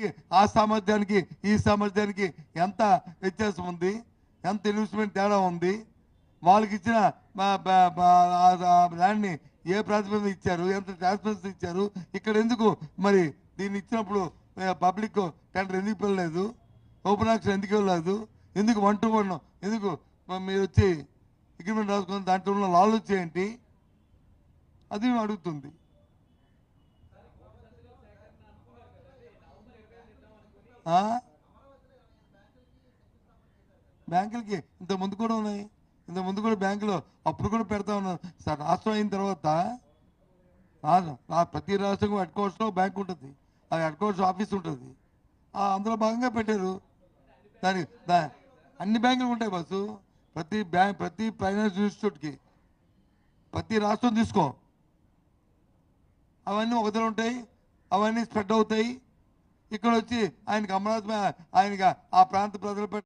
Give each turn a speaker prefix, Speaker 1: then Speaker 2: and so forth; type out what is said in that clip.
Speaker 1: సామర్థ్యానికి ఆ సామర్థ్యానికి ఈ సామర్థ్యానికి ఎంత వ్యత్యాసం ఉంది? ఎంత ఇన్వెస్ట్మెంట్ తేడా ఉంది? వాళ్ళకి ఇచ్చిన ల్యాండ్ని ఏ ప్రాతిపదికన ఇచ్చారు? ఎంత ట్రాన్స్పరెన్సీ ఇచ్చారు? ఇక్కడ ఎందుకు మరి దీన్ని ఇచ్చినప్పుడు పబ్లిక్ టెండర్ ఎందుకు పిల్లలేదు ఓపెన్ ఆక్షన్ ఎందుకు వెళ్ళలేదు ఎందుకు వన్ టు వన్ ఎందుకు మీరు వచ్చి అగ్రిమెంట్ రాసుకుని దాంట్లో ఉన్న లాలు ఏంటి అది మేము అడుగుతుంది. బ్యాంకులకి ఇంత ముందు కూడా ఉన్నాయి. ఇంత ముందు కూడా బ్యాంకులో అప్పుడు కూడా పెడతా ఉన్నారు సార్ రాష్ట్రం అయిన తర్వాత ప్రతి రాష్ట్రం హెడ్ కోర్స్లో బ్యాంక్ ఉంటుంది. ఆ హెడ్ కోర్స్ ఆఫీస్ ఉంటుంది. అందులో భాగంగా పెట్టారు. దానికి దా అన్ని బ్యాంకులు ఉంటాయి బస్సు ప్రతి బ్యాంక్ ప్రతి ఫైనాన్స్ ఇన్స్టిట్యూట్కి ప్రతి రాష్ట్రం తీసుకో. అవన్నీ ఒక ఉంటాయి. అవన్నీ స్ప్రెడ్ అవుతాయి. ఇక్కడ వచ్చి ఆయనకి అమరావతి ఆయనకి ఆ ప్రాంత ప్రజలు